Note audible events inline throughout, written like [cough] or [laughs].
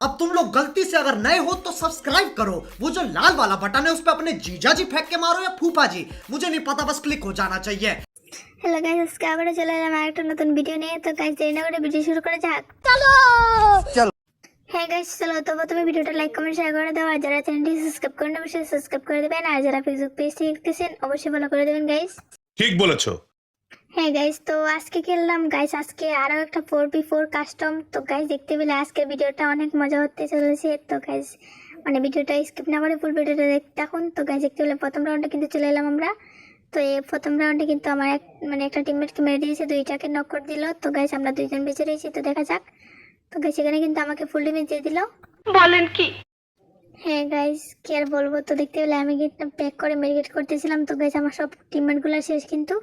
अब तुम लोग गलती से अगर नए हो तो सब्सक्राइब करो वो जो लाल वाला बटन है उस पर अपने जीजा जी फेंक के मारो या फूफा जी मुझे नहीं पता बस क्लिक हो जाना चाहिए হ্যালো গাইস আজকে আবারও চলে এলাম আরেকটা নতুন ভিডিও নিয়ে তো গাইস দেরি না করে ভিডিও শুরু করা যাক চলো। হ্যাঁ গাইস চলো তো প্রথমে ভিডিওটা লাইক কমেন্ট শেয়ার করে দাও আর যারা চ্যানেলটি সাবস্ক্রাইব করেন অবশ্যই সাবস্ক্রাইব করে দেবেন আর যারা ফেসবুক পেজ থেকে দেখতেছেন অবশ্যই ফলো করে দেবেন গাইস ঠিক বলেছো হ্যাঁ গাইস তো আজকে খেললাম। গাইস আজকে আরও একটা ফোর বি ফোর কাস্টম তো গাইস দেখতে পেলে আজকের ভিডিওটা অনেক মজা হতে চলেছে। তো গাইস মানে ভিডিওটা স্কিপ না করে ফুল ভিডিওটা দেখতে থাকুন তো গাইস দেখতে পেলে প্রথম রাউন্ডে কিন্তু চলে এলাম আমরা। তো এই প্রথম রাউন্ডে কিন্তু আমার এক মানে একটা টিমমেটকে মেরে দিয়েছে দুইটাকে নক করে দিল। তো গাইস আমরা দুইজন বেঁচে রয়েছি। তো দেখা যাক। তো গাইস এখানে কিন্তু আমাকে ফুল ড্যামেজ দিয়ে দিল। বলেন কি? হ্যাঁ গাইস কি আর বলব? তো দেখতে পেলে আমি কিন্তু প্যাক করে মেডিকেট করতেছিলাম। তো গাইস আমার সব টিমমেটগুলো শেষ কিন্তু।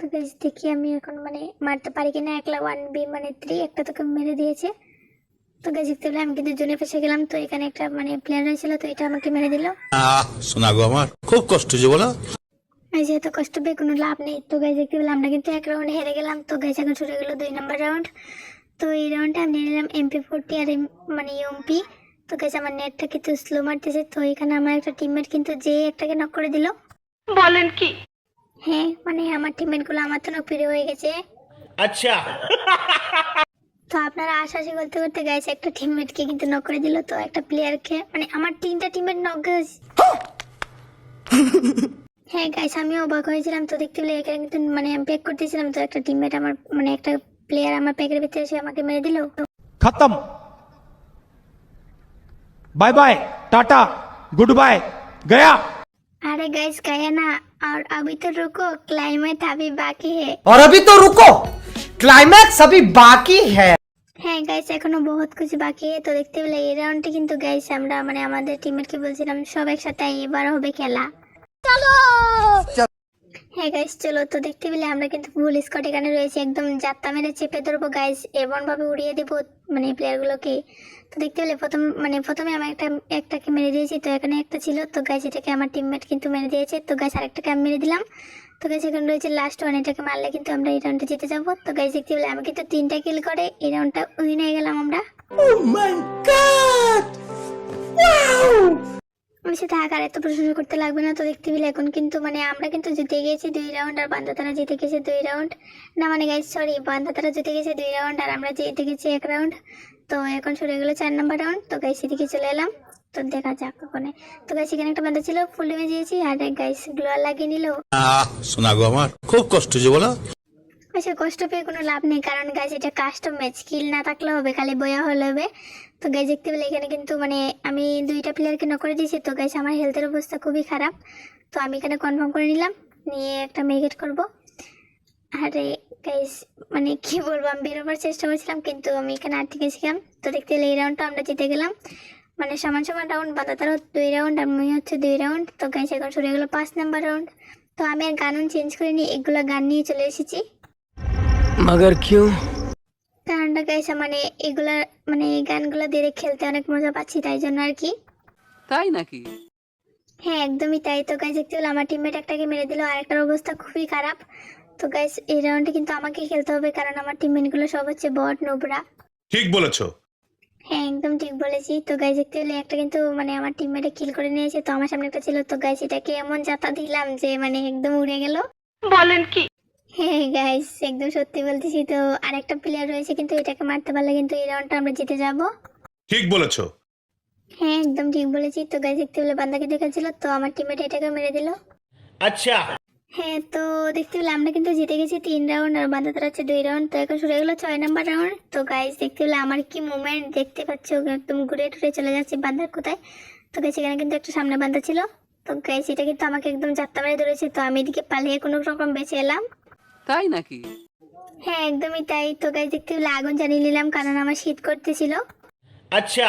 তো গাইস দেখি আমি এখন মানে মারতে পারি কিনা। একলা ওয়ান বি মানে থ্রি একটা তোকে মেরে দিয়েছে। তো গাইস দেখতে পেলে আমি কিন্তু জোনে ফেসে গেলাম। তো এখানে একটা মানে প্লেয়ার হয়েছিল তো এটা আমাকে মেরে দিল। আহ শোনা গো আমার খুব কষ্ট যে বলো। যেহেতু কষ্ট পেয়ে কোনো লাভ নেই তো গাইস দেখতে পেলে আমরা কিন্তু এক রাউন্ডে হেরে গেলাম। তো গাইস এখন শুরু গেলো দুই নম্বর রাউন্ড তো এই রাউন্ডে আমি নিয়ে নিলাম এমপি ফোরটি আর মানে ইউএমপি তো গাইস আমার নেটটা কিন্তু স্লো মারতেছে। তো এখানে আমার একটা টিমমেট কিন্তু যে একটাকে নক করে দিল। বলেন কি? হ্যাঁ মানে আমার টিমমেটগুলো আমার জন্য প্রিয় হয়ে গেছে। আচ্ছা। তো আপনারা আশাশি করতে করতে গাইছে একটা টিমমেটকে কিন্তু নক করে দিল তো একটা প্লেয়ারকে মানে আমার তিনটা টিমমেট নক গেছে হ্যাঁ গাইস আমি অবাক হয়েছিলাম তো দেখতে পেলে এখানে কিন্তু মানে প্যাক করতেছিলাম তো একটা টিমমেট আমার মানে একটা প্লেয়ার আমার প্যাকের ভিতরে এসে আমাকে মেরে দিল। খতম। Bye bye tata good bye Gaya আরে গাইস গায়া না और अभी तो रुको क्लाइमेट अभी बाकी है और अभी तो रुको क्लाइमैक्स अभी बाकी है হ্যাঁ গাইস এখনো বহুত কিছু বাকি তো দেখতে পেলে এই রাউন্ডে কিন্তু গাইস আমরা মানে আমাদের টিমেরকে বলছিলাম সব একসাথে এবার হবে খেলা হ্যাঁ গাইস চলো তো দেখতে পেলে আমরা কিন্তু ফুল স্কট এখানে রয়েছে। একদম যাত্রা মেরে চেপে ধরবো গাইস এমন ভাবে উড়িয়ে দেবো মানে প্লেয়ারগুলোকে তো দেখতে পেলে প্রথম মানে প্রথমে আমি একটা, একটাকে মেরে দিয়েছি, তো এখানে একটা ছিল। তো গাইস এটাকে আমার টিমমেট কিন্তু মেরে দিয়েছে। তো গাইস আরেকটাকে আমি মেরে দিলাম। তো গাইস এখানে রয়েছে লাস্ট ওয়ান এটাকে মারলে কিন্তু আমরা এই রাউন্ডে জিতে যাব। তো গাইস দেখতে পেলে আমি কিন্তু তিনটা কিল করে। এই রাউন্ডটা উইন হয়ে গেলাম আমরা। বেশি থাক এত প্রশংসা করতে লাগবে না তো দেখতে পেলে। এখন কিন্তু মানে আমরা কিন্তু জিতে গেছি দুই রাউন্ড আর বান্দা তারা জিতে গেছে দুই রাউন্ড না মানে গাইজ সরি বান্দা তারা জিতে গেছে দুই রাউন্ড আর আমরা জিতে গেছি এক রাউন্ড তো এখন হয়ে গেলো চার নাম্বার রাউন্ড তো গাইস এদিকে চলে এলাম। তো দেখা যাক ওখানে তো গাইস এখানে একটা বান্দা ছিল ফুল ডেমে দিয়েছি। আর গাইস গ্লোয়ার লাগিয়ে নিল। শোনা গো আমার। খুব কষ্ট যে বলো। বেশি কষ্ট পেয়ে কোনো লাভ নেই। কারণ গাইজ এটা কাস্টম ম্যাচ কিল না থাকলে হবে, খালি বয়া হলে হবে। তো গাইজ দেখতে পেলে এখানে কিন্তু মানে আমি দুইটা প্লেয়ারকে করে দিয়েছি। তো গাইজ আমার হেলথের অবস্থা খুবই খারাপ। তো আমি এখানে কনফার্ম করে নিলাম। নিয়ে একটা মেরিকেট করব। আরে গাইজ মানে কি বলব, আমি বেরোবার চেষ্টা করছিলাম, কিন্তু আমি এখানে আটকে গেছিলাম। তো দেখতে পেলে এই রাউন্ডটা আমরা জিতে গেলাম। মানে সমান সমান রাউন্ড বাদা তারও দুই রাউন্ড আমি হচ্ছে দুই রাউন্ড তো গাইজ এখন শুরু গেলো পাঁচ নাম্বার রাউন্ড তো আমি আর গান চেঞ্জ করিনি, এগুলো গান নিয়ে চলে এসেছি। মগর কিউ কারণটা গাইস মানে এগুলা মানে এই গানগুলো দিয়ে খেলতে অনেক মজা পাচ্ছি তাই জন্য আর কি। তাই নাকি? হ্যাঁ একদমই তাই। তো গাইস দেখতে হলো আমার টিমমেট একটাকে মেরে দিল আর একটার অবস্থা খুবই খারাপ। তো গাইস এই রাউন্ডে কিন্তু আমাকে খেলতে হবে কারণ আমার টিমমেটগুলো সব হচ্ছে বট নোবরা। ঠিক বলেছ। হ্যাঁ একদম ঠিক বলেছি। তো গাইস দেখতে হলে একটা কিন্তু মানে আমার টিমমেটে কিল করে নিয়েছে তো আমার সামনে একটা ছিল তো গাইস এটাকে এমন জাতা দিলাম যে মানে একদম উড়ে গেল। বলেন কি? হ্যাঁ গাইস একদম সত্যি বলতেছি তো। আরেকটা প্লেয়ার রয়েছে কিন্তু এটাকে মারতে পারলে কিন্তু এই রাউন্ডটা আমরা জিতে যাব। ঠিক বলেছ। হ্যাঁ একদম ঠিক বলেছি। তো গাইস দেখতে পেলে বান্দাকে দেখাচ্ছিল তো আমার টিমমেট এটাকে মেরে দিল। আচ্ছা। হ্যাঁ তো দেখতে পেলে আমরা কিন্তু জিতে গেছি তিন রাউন্ড আর বান্দা তারা হচ্ছে দুই রাউন্ড তো এখন শুরু হয়ে গেলো ছয় নাম্বার রাউন্ড তো গাইস দেখতে পেলে আমার কি মুভমেন্ট দেখতে পাচ্ছ একদম ঘুরে টুরে চলে যাচ্ছে বান্দার কোথায়। তো গাইস সেখানে কিন্তু একটা সামনে বান্দা ছিল। তো গাইস এটা কিন্তু আমাকে একদম চারটা মেরে ধরেছে। তো আমি এদিকে পালিয়ে কোনো রকম বেঁচে এলাম। তাই নাকি? হ্যাঁ একদমই তাই। তো গাইজ একটু লাগন জানিয়ে নিলাম কারণ আমার শীত করতেছিল। আচ্ছা।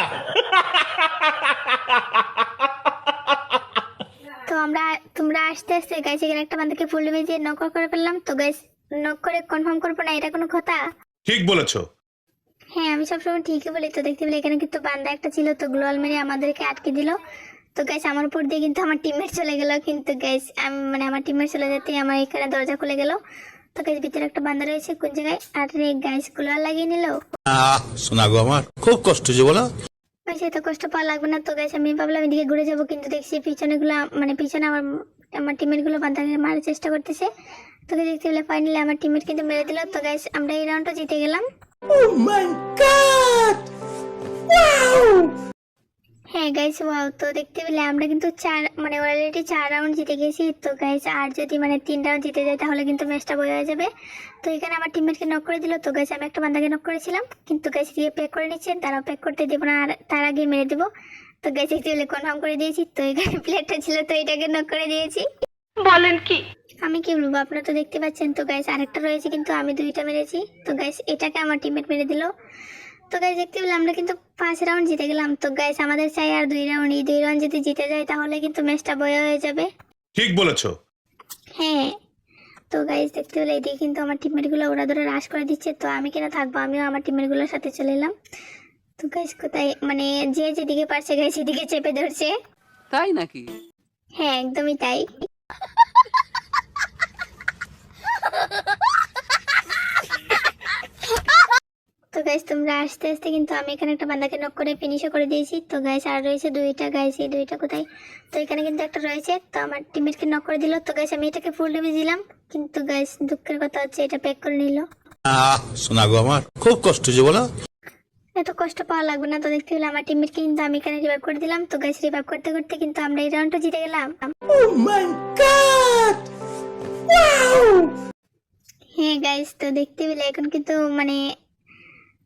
তো আমরা তোমরা আসতে আসতে গাইজ এখানে একটা বান্ধবকে ফুল ভেজে নক করে ফেললাম। তো গাইজ নক করে কনফার্ম করব না এটা কোনো কথা? ঠিক বলেছ। হ্যাঁ আমি সবসময় ঠিকই বলি। তো দেখতে পেলে এখানে কিন্তু বান্দা একটা ছিল তো গ্লোয়াল মেরে আমাদেরকে আটকে দিল। তো গাইস আমার উপর দিয়ে কিন্তু আমার টিমমেট চলে গেল। কিন্তু গাইস আমি মানে আমার টিমমেট চলে যেতেই আমার এখানে দরজা খুলে গেল। তো গাইস ভিতরে একটা বান্দা রয়েছে কোন জায়গায়? আর রে গাইস কুলার লাগিয়ে নিল। শোনা গো আমার খুব কষ্ট যে বলো। সে তো কষ্ট পাওয়া লাগবে না তো গাইস আমি ভাবলাম এদিকে ঘুরে যাব কিন্তু দেখছি পিছনে গুলো মানে পিছনে আমার আমার টিমেরগুলো বান্দাকে মারার চেষ্টা করতেছে। তোকে দেখতে পেলে ফাইনালি আমার টিমের কিন্তু মেরে দিল। তো গাইস আমরা এই রাউন্ডটা জিতে গেলাম। হ্যাঁ গাইস ওয়াও তো দেখতে পেলে আমরা কিন্তু চার মানে অলরেডি চার রাউন্ড জিতে গেছি। তো গাইস আর যদি মানে তিন রাউন্ড জিতে যায় তাহলে কিন্তু ম্যাচটা বয়ে হয়ে যাবে। তো এখানে আমার টিমমেটকে নক করে দিল। তো গাইস আমি একটা বান্দাকে নক করেছিলাম। কিন্তু গাইস দিয়ে প্যাক করে নিচ্ছে। তারাও প্যাক করতে দেবো না আর তার আগে মেরে দেবো। তো গাইস পেলে কনফার্ম করে দিয়েছি। তো এখানে প্লেটটা ছিল তো এটাকে নক করে দিয়েছি। বলেন কি? আমি কি বলব আপনারা তো দেখতে পাচ্ছেন। তো গাইস আরেকটা রয়েছে কিন্তু আমি দুইটা মেরেছি। তো গাইস এটাকে আমার টিমমেট মেরে দিল। তো গাইস দেখতে পেলে আমরা কিন্তু পাঁচ রাউন্ড জিতে গেলাম। তো গাইস আমাদের চাই আর দুই রাউন্ড এই দুই রাউন্ড যদি জিতে যায় তাহলে কিন্তু ম্যাচটা বয়ে হয়ে যাবে। ঠিক বলেছ। হ্যাঁ। তো গাইস দেখতে পেলে এদিকে কিন্তু আমার টিমমেটগুলো ওরা ধরে রাশ করে দিচ্ছে। তো আমি কেন থাকব? আমিও আমার টিমমেটগুলোর সাথে চলে এলাম। তো গাইস কোথায়? মানে যে যেদিকে পারছে গাইস সেদিকে চেপে ধরছে। তাই নাকি? হ্যাঁ একদমই তাই তো গাইস তোমরা আস্তে আস্তে কিন্তু আমি এখানে একটা বান্দাকে নক করে ফিনিশও করে দিয়েছি। তো গাইস আর রয়েছে দুইটা। গাইস এই দুইটা কোথায়? তো এখানে কিন্তু একটা রয়েছে। তো আমার টিমমেটকে নক করে দিল। তো গাইস আমি এটাকে ফুল ডেমে দিলাম। কিন্তু গাইস দুঃখের কথা হচ্ছে এটা প্যাক করে নিল। আহ শোনা গো আমার খুব কষ্ট যে বলো। এত কষ্ট পাওয়া লাগবে না। তো দেখতে পেলে আমার টিমমেটকে কিন্তু আমি এখানে রিভাইভ করে দিলাম। তো গাইস রিভাইভ করতে করতে কিন্তু আমরা এই রাউন্ডটা জিতে গেলাম। ও মাই গড হ্যাঁ গাইস তো দেখতে পেলে এখন কিন্তু মানে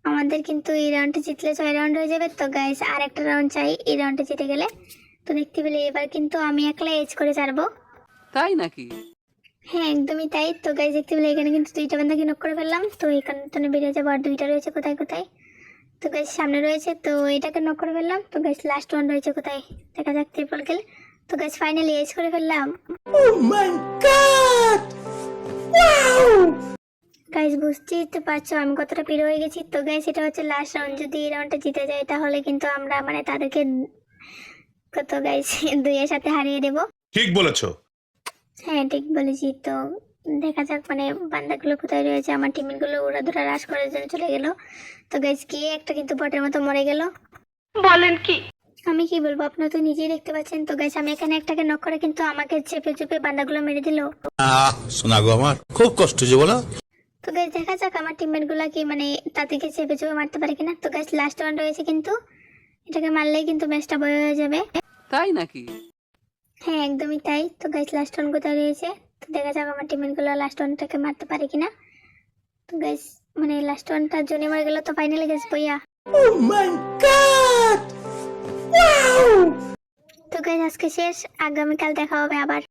আমাদের কিন্তু এই রাউন্ডটা জিতলে ছয় রাউন্ড হয়ে যাবে। তো গাইস আর একটা রাউন্ড চাই। এই রাউন্ডটা জিতে গেলে তো দেখতে পেলে এবার কিন্তু আমি একলা এজ করে ছাড়বো। তাই নাকি? হ্যাঁ একদমই তাই। তো গাইস দেখতে পেলে এখানে কিন্তু দুইটা বান্দাকে নক করে ফেললাম। তো এখানে তো বেরিয়ে যাব। আর দুইটা রয়েছে কোথায় কোথায়? তো গাইস সামনে রয়েছে। তো এটাকে নক করে ফেললাম। তো গাইস লাস্ট ওয়ান রয়েছে কোথায়? দেখা যাক ত্রিপল কিল তো গাইস ফাইনালি এজ করে ফেললাম। গাইস বুঝতেই তো পারছ আমি কতটা পিড় হয়ে গেছি। তো গাইস এটা হচ্ছে লাস্ট রাউন্ড যদি এই রাউন্ডটা জিতে যায় তাহলে কিন্তু আমরা মানে তাদেরকে কত গাইস [laughs] দুইয়ের সাথে হারিয়ে দেবো। ঠিক বলেছ। হ্যাঁ ঠিক বলেছি। তো দেখা যাক মানে বান্দাগুলো কোথায় রয়েছে আমার টিমেরগুলো ওরা ধরা রাশ করার জন্য চলে গেল। তো গাইস কি একটা কিন্তু বটের মতো মরে গেল। বলেন কি? আমি কি বলব আপনারা তো নিজেই দেখতে পাচ্ছেন। তো গাইস আমি এখানে একটাকে নক করে কিন্তু আমাকে চেপে চেপে বান্দাগুলো মেরে দিল। আহ শোনা গো আমার খুব কষ্ট যে বলো। তো গাইস দেখা যাক আমার টিমমেটগুলা কি মানে তাদেরকে চেপে চেপে মারতে পারে কিনা। তো গাইস লাস্ট ওয়ান রয়েছে কিন্তু। এটাকে মারলেই কিন্তু ম্যাচটা বয়ে হয়ে যাবে। তাই নাকি? হ্যাঁ একদমই তাই। তো গাইস লাস্ট ওয়ান কোথায় রয়েছে? তো দেখা যাক আমার টিমেরগুলো লাস্ট ওয়ানটাকে মারতে পারে কিনা। তো গাইস মানে লাস্ট ওয়ানটা জনে মরে গেল তো ফাইনালি গাইস বইয়া। তো গাইস আজকে শেষ। আগামীকাল দেখা হবে আবার।